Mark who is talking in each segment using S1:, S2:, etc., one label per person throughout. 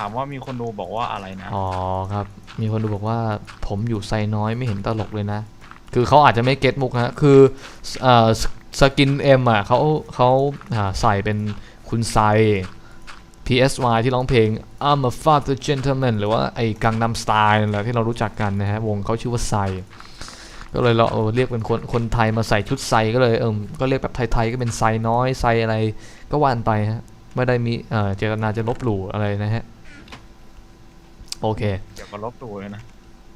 S1: ถามว่ามีคนดูบอกว่าอะไรนะ
S2: อ๋อครับ มีคนดูบอกว่าผมอยู่ไซน้อยไม่เห็นตลกเลยนะ คือเขาอาจจะไม่เก็ตมุกฮะ คือเอ่อสกินเอ็มอะเขาเขาใส่เป็นคุณไซ PSY ที่ร้องเพลง I'm a father gentleman หรือว่าไอ้กังนำสไตล์นั่นแหละที่เรารู้จักกันนะฮะ วงเขาชื่อว่าไซ ก็เลยเราเรียกเป็นคนคนไทยมาใส่ชุดไซก็เลยเออก็เรียกแบบไทยๆก็เป็นไซน้อยไซอะไรก็ว่านไปฮะ ไม่ได้มีเอ่อเจตนาจะลบหลู่อะไรนะฮะ โอเค
S1: เกี่ยวกับลบตัวเลยนะ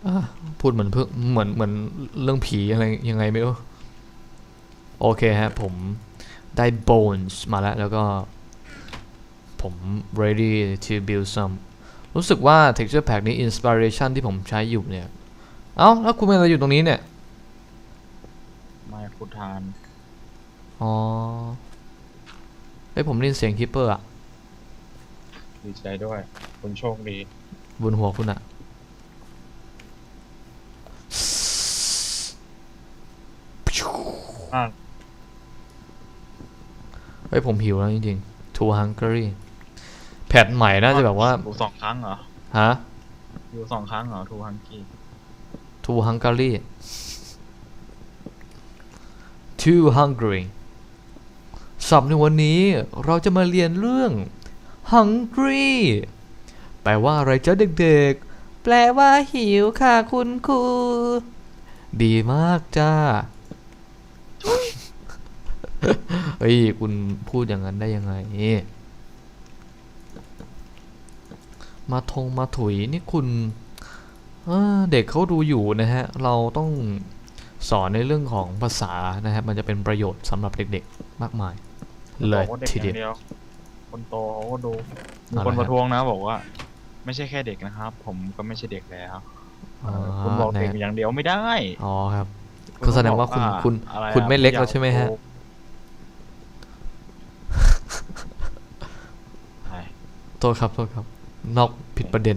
S2: อะพูดเหมือนเพิ่งเหมือนเหมือนเรื่องผีอะไรยังไงไม่รู้โอเคฮะผมได้ bones มาแล้ว แล้วก็ผม ready to build some รู้สึกว่า texture pack นี้ inspiration ที่ผมใช้อยู่เนี่ย เอ้า แล้วคุณเป็นอะไรอยู่ตรงนี้เนี่ย
S1: ไม่ขุดทาน
S2: อ๋อ เฮ้ย ผมได้ยินเสียงคิปเปอร์อะ
S1: ดีใจด้วย คุณโชคดี
S2: บนหัวคุณอะ
S1: อะ
S2: เฮ้ยผมหิวแล้วจริงๆ too hungry แพทใหม่น่าจะแบบว่า
S1: ดูสองครั้งเหรอ
S2: ฮะ
S1: ดูสองครั้งเหรอทูฮังกี้
S2: too hungry too hungry สับในวันนี้เราจะมาเรียนเรื่อง hungry แปลว่าอะไรจ๊ะเด็กๆ แปลว่าหิวค่ะคุณครู ดีมากจ้า เฮ้ย คุณพูดอย่างนั้นได้ยังไง มาทงมาถุยนี่คุณเอ้อเด็กเขาดูอยู่นะฮะ เราต้องสอนในเรื่องของภาษานะฮะมันจะเป็นประโยชน์สำหรับเด็กๆ มากมาย เลย
S1: บอกว่าเด็ก
S2: ที
S1: อ
S2: เดียว
S1: ย่างเดียว คนโตเขาก็ดูมี
S2: อะไร
S1: คน
S2: ครับ
S1: ประท้วงนะบอกว่า ไม่ใช่แค่เด็กนะครับ ผมก็ไม่ใช่เด็กแล้ว
S2: อ๋อ
S1: คุณบอก
S2: นะ
S1: เด็กอย่างเดียวไม่ได้
S2: อ๋อครับ
S1: ณ
S2: ก็แสดงว่า
S1: ต้องบอก
S2: คุณ
S1: อะไร
S2: คุณ
S1: อะ
S2: ไม่เล็ก
S1: ผู้
S2: แล้วใช่ไหมฮะ
S1: ถูกใช่
S2: โทษครับโทษครับ นอกผิดประเด็น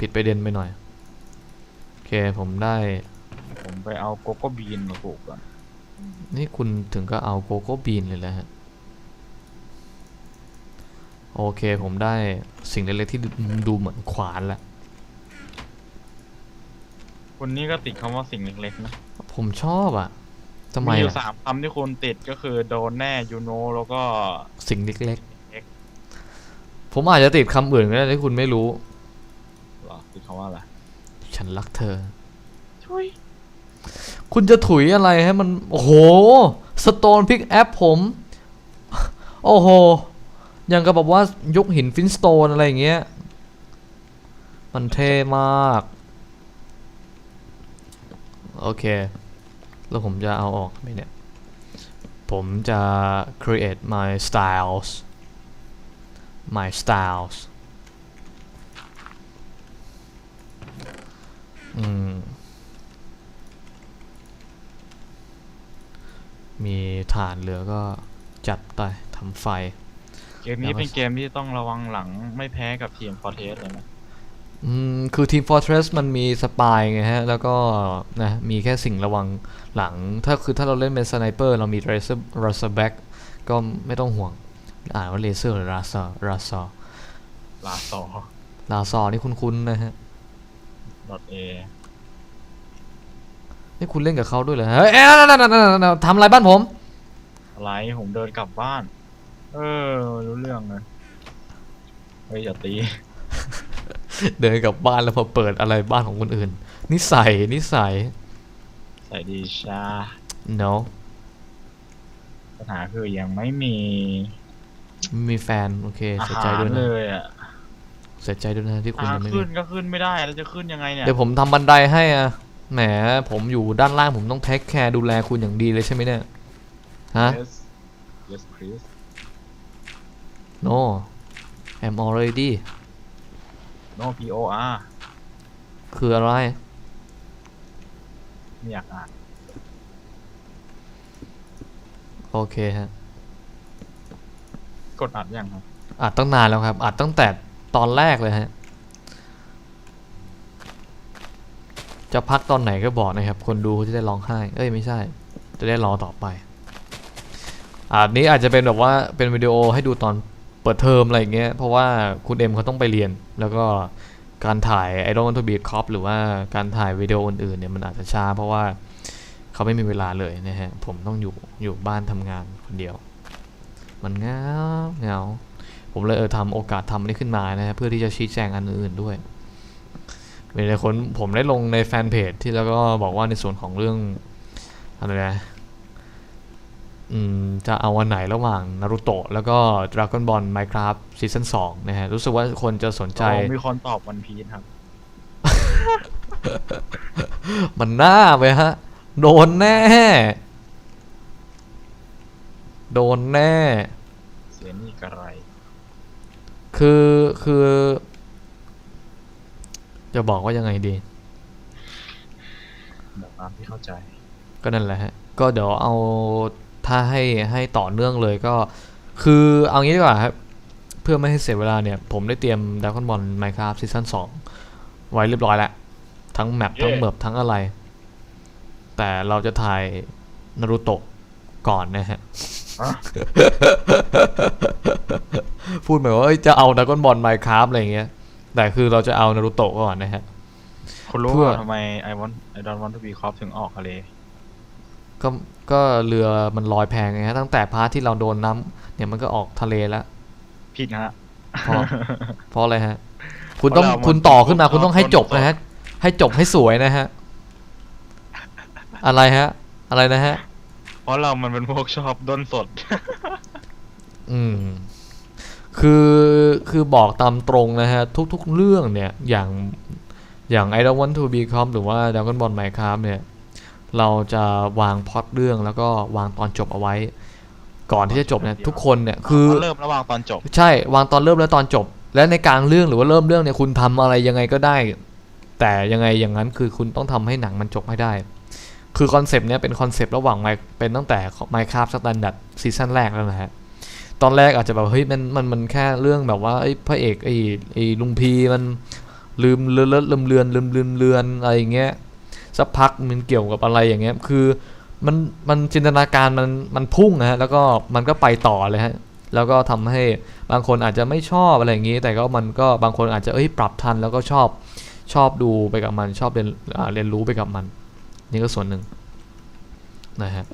S2: ผิดประเด็นไปหน่อย โอเคผมได้
S1: ผมไปเอาโกโก้บีนมาปลูกก่อน
S2: นี่คุณถึงก็เอาโกโก้บีนเลยแล้วฮะ โอเคผมได้สิ่งเล็กๆที่ดูดูเหมือนขวานละ
S1: คุณนี่ก็ติดคำว่าสิ่งเล็กๆนะ
S2: ผมชอบอะทำไม
S1: มีอยู่
S2: อะ
S1: สามคำที่คุณติดก็คือโดนแน่ยูโนแล้วก็
S2: สิ่งเล็ก
S1: เล็ก
S2: ๆผมอาจจะติดคำอื่นก็ได้ที่คุณไม่รู้
S1: เหรอติดคำว่าอะไร
S2: ฉันรักเธอ
S1: ช่วย
S2: คุณจะถุยอะไรให้มัน โอ้โห สโตนพิกแอปผม โอ้โห ยังกับแบบว่ายกหินฟินสโตนอะไรอย่างเงี้ย มันเท่มาก โอเค แล้วผมจะเอาออกไหมเนี่ย ผมจะ create my styles my styles อืม มีฐานเหลือก็จัดไปทำไฟ
S1: เกมนี้
S2: แล้วก็
S1: เป็นเกมที่ต้องระวังหลังไม่แพ้กับทีมฟอร์เทสเลยนะ
S2: อืมคือทีม Fortress มันมีสปายไงฮะ แล้วก็นะมีแค่สิ่งระวังหลัง ถ้าคือถ้าเราเล่นเป็นสไนเปอร์เรามี Razer Razer Back ก็ไม่ต้องห่วง อ่านว่าเลเซอร์หรือ Razer Razer
S1: ลาซอ
S2: Razer นี่คุ้นๆนะฮะ
S1: ดอทเอ
S2: นี่คุณเล่นกับเขาด้วยเหรอเฮ้ยเอ๊ะนั่นนั่นนั่นนั่นนั่นทำอะไรบ้านผม
S1: อะไรผมเดินกลับบ้าน เออ รู้เรื่องเลยเฮ้ยอย่าตี
S2: เดินกลับบ้านแล้วพอเปิดอะไรบ้านของคนอื่น นิสัยนิสัย
S1: ใส่ดีชา
S2: no
S1: ปัญหาคือยังไม่มี
S2: ไม่มีแฟน โอเค
S1: อา
S2: เสียใจ
S1: หาร
S2: ด้วย
S1: เล
S2: นะ
S1: ยอะ
S2: เสียใจด้วยนะที่คุณ
S1: ทาง
S2: ยังไม่มี
S1: ขึ้นก็ขึ้นไม่ได้ แล้วจะขึ้นยังไงเนี่ย
S2: เดี๋ยวผมทำบันไดให้อะแหม ผมอยู่ด้านล่างผมต้องเทคแคร์ดูแลคุณอย่างดีเลยใช่ไหมเนี่ย ฮะ
S1: yes yes please
S2: no I'm already
S1: no p o r
S2: คืออะไร
S1: ไม่อยากอ่าน
S2: โอเคฮะ
S1: กดอัดยังครับ
S2: อัดตั้งนานแล้วครับ อัดตั้งแต่ตอนแรกเลยฮะ จะพักตอนไหนก็บอกนะครับ คนดูเขาจะได้ร้องไห้ เอ้ยไม่ใช่ จะได้รอต่อไปอันนี้อาจจะเป็นแบบว่าเป็นวิดีโอให้ดูตอน เปิดเทอมอะไรอย่างเงี้ยเพราะว่าคุณเอ็มเขาต้องไปเรียน แล้วก็การถ่าย I don't want to be a cop หรือว่าการถ่ายวิดีโออื่นๆเนี่ยมันอาจจะช้าเพราะว่าเขาไม่มีเวลาเลยนะฮะ ผมต้องอยู่อยู่บ้านทำงานคนเดียว มันเงาเงาผมเลยเออทำโอกาสทำนี้ขึ้นมานะฮะเพื่อที่จะชี้แจงอันอื่นด้วยมีหลายคนผมได้ลงในแฟนเพจที่แล้วก็บอกว่าในส่วนของเรื่องอะไรนะ จะเอาวันไหนระหว่างนารูโตะแล้วก็ Dragon Ball Minecraft ซีซั่น2นะฮะ รู้สึกว่าคนจะสนใจ
S1: โอ้มีคนตอบวันพีชครับ
S2: มันน่าไปฮะ โดนแน่ โดนแน่
S1: เสียนี่กระไร
S2: คือคือ จะบอกว่ายังไงดี
S1: บอกตามที่เข้าใจ
S2: ก็นั่นแหละฮะ ก็เดี๋ยวเอา ถ้าให้ให้ต่อเนื่องเลยก็ คือเอางี้ดีกว่าครับ เพื่อไม่ให้เสียเวลาเนี่ย ผมได้เตรียม Dragon Ball Minecraft ซีซั่น2ไว้เรียบร้อยแล้ว ทั้งแมป
S1: เย้
S2: ทั้งเมิบทั้งอะไร แต่เราจะถ่ายนารูโตะก่อนนะฮะ
S1: อะ
S2: พูดเหมือนว่าเอ้ยจะเอา Dragon Ball Minecraft อะไรอย่างเงี้ย แต่คือเราจะเอานารูโตะก่อนนะฮะ
S1: คุณรู้
S2: เพื่อ
S1: ว่าทำไมไอวอนไอดอนวอนทูบีคอฟถึงออกทะเล
S2: ก็ก็เรือมันลอยแพไงฮะตั้งแต่พาร์ทที่เราโดนน้ำเนี่ยมันก็ออกทะเลแล้ว
S1: ผิดนะฮะ
S2: เพราะเพราะอะไรฮะ คุณต้อง
S1: เพราะเรา
S2: คุณต่อขึ้นมา
S1: มัน
S2: คุณต้องให้จบ
S1: ต้น
S2: นะฮะ ให้จบให้สวยนะฮะ อะไรฮะ อะไรนะฮะ
S1: เพราะเรามันเป็นพวกชอบด้นสด
S2: อืม คือคือบอกตามตรงนะฮะ ทุก ๆ เรื่องเนี่ย อย่างอย่าง I don't want to be cop หรือว่า Dragon Ball Minecraft เนี่ย เราจะวางพล็อตเรื่องแล้วก็วางตอนจบเอาไว้ ก่อนที่จะจบเนี่ยทุกคนเนี่ยคือ
S1: ตนเริ่มระหว่างตอนจบ
S2: ใช่วางตอนเริ่มและตอนจบ และในกลางเรื่องหรือว่าเริ่มเรื่องเนี่ยคุณทำอะไรยังไงก็ได้ แต่ยังไงอย่างนั้นคือคุณต้องทำให้หนังมันจบให้ได้ คือคอนเซปต์เนี้ยเป็นคอนเซปต์ระหว่าง Mi- เป็นตั้งแต่ Minecraft Standard ซีซั่นแรกแล้วนะฮะตอนแรกอาจจะแบบเฮ้ยมันมันมันแค่เรื่องแบบว่าไอ้ยพระเอกไอ้ไอ้ลุงพีมันลืมเลือนลืมเลือนลืมลืมเลือนอะไรอย่างเงี้ย สักพักมันเกี่ยวกับอะไรอย่างเงี้ยคือมันมันจินตนาการมันมันพุ่งนะฮะแล้วก็มันก็ไปต่อเลยฮะแล้วก็ทำให้บางคนอาจจะไม่ชอบอะไรอย่างนี้ แต่ก็มันก็บางคนอาจจะเอ้ยปรับทันแล้วก็ชอบชอบดูไปกับมันชอบเรียนอ่าเรียนรู้ไปกับมัน นี่ก็ส่วนหนึ่งนะฮะ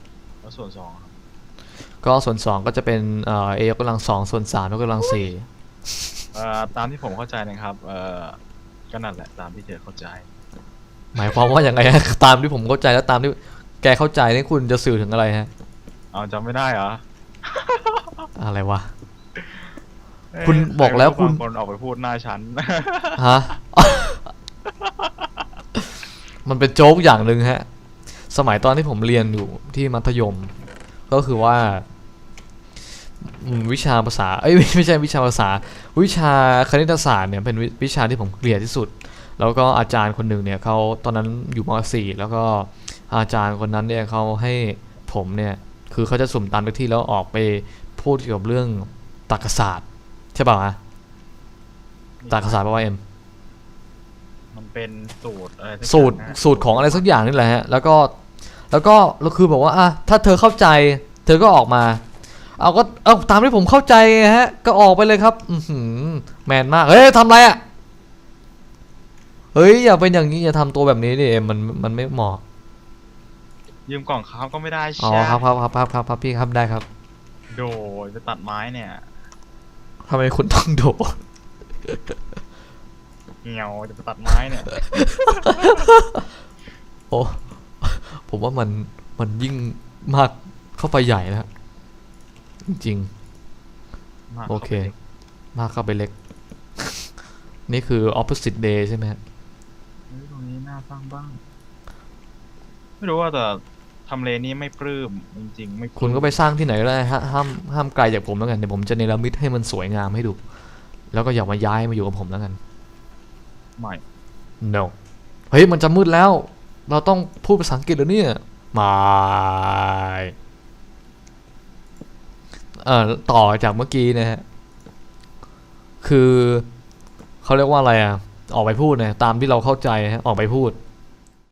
S1: แล้วส่วนสองครับ
S2: ก็ส่วน2ก็จะเป็นเอ่อเอยกกำลังสองส่วน3ยกกำลังสี่
S1: เอ่อตามที่ผมเข้าใจนะครับเอ่อก็นั่นแหละตามที่เธอเข้าใจ
S2: หมายความว่าอย่างไงฮะ ตามที่ผมเข้าใจแล้วตามที่แกเข้าใจนี่คุณจะสื่อถึงอะไรฮะ
S1: เอาจำไม่ได้เหรอ
S2: อะไรวะ
S1: เอ๊ะ
S2: คุณบอกแล้วคุณ
S1: ใรบางคนออกไปพูดหน้าฉัน
S2: ฮะ มันเป็นโจ๊กอย่างหนึ่งฮะ สมัยตอนที่ผมเรียนอยู่ที่มัธยม ก็คือว่าอืมวิชาภาษา เอ้ยไม่ไม่ใช่วิชาภาษา วิชาคณิตศาสตร์เนี่ยเป็นวิวิชาที่ผมเกลียดที่สุด แล้วก็อาจารย์คนหนึ่งเนี่ยเขาตอนนั้นอยู่ม .4 แล้วก็อาจารย์คนนั้นเนี่ยเขาให้ผมเนี่ยคือเขาจะสุ่มตามทุกที่แล้วออกไปพูดเกี่ยวกับเรื่องตรรกศาสตร์ใช่ป่าวฮะตรรกศาสตร์แปลว่าเอ็ม
S1: มันเป็นสูตรอะไรสัก
S2: สูตร
S1: อย่างนะ
S2: สูตรของอะไรสักอย่างนี่แหละฮะแล้วก็แล้วก็แล้วคือบอกว่าอะถ้าเธอเข้าใจ เธอก็ออกมา เอาก็เอาตามที่ผมเข้าใจไงฮะ ก็ออกไปเลยครับ อือหือแมนมากเฮ้ยทำไรอะ เฮ้ยอย่าเป็นอย่างนี้อย่าทำตัวแบบนี้ดิเอ็มมันมันไม่เหมาะ
S1: ยืมกล่องเขาก็ไม่ได้
S2: อ๋อ
S1: ใช่
S2: ครับครับครับครับครับครับพี่ครับได้ครับ
S1: โดยไปตัดไม้เนี่ย
S2: ทำไมคุณต้องโดด
S1: เหี่ยวจะไปตัดไม้เนี่ย
S2: โอ้ผมว่ามันมันยิ่งมากเข้าไปใหญ่แล้วจริงๆ
S1: มาก
S2: โอเค
S1: ข้าไปลย
S2: มากเข้าไปเล็ก นี่คือ opposite day ใช่ไหมฮะ
S1: เฮ้ยตรงนี้น่า สร้างบ้างไม่รู้ว่าแต่ทำเลนี้ไม่ปลื้มจริงๆไม่ปลื้ม
S2: คุณก็ไปสร้างที่ไหนก็ได้ฮะห้ามห้ามไกลจากผมแล้วกันเดี๋ยวผมจะเนรมิตให้มันสวยงามให้ดู แล้วก็อย่ามาย้ายมาอยู่กับผมแล้วกัน
S1: ไม่
S2: no เฮ้ยมันจะมืดแล้ว เราต้องพูดภาษาอังกฤษแล้วเนี่ยไม่เอ่อต่อจากเมื่อกี้นะฮะคือเขาเรียกว่าอะไรอะ ออกไปพูดนะตามที่เราเข้าใจฮะออกไปพูด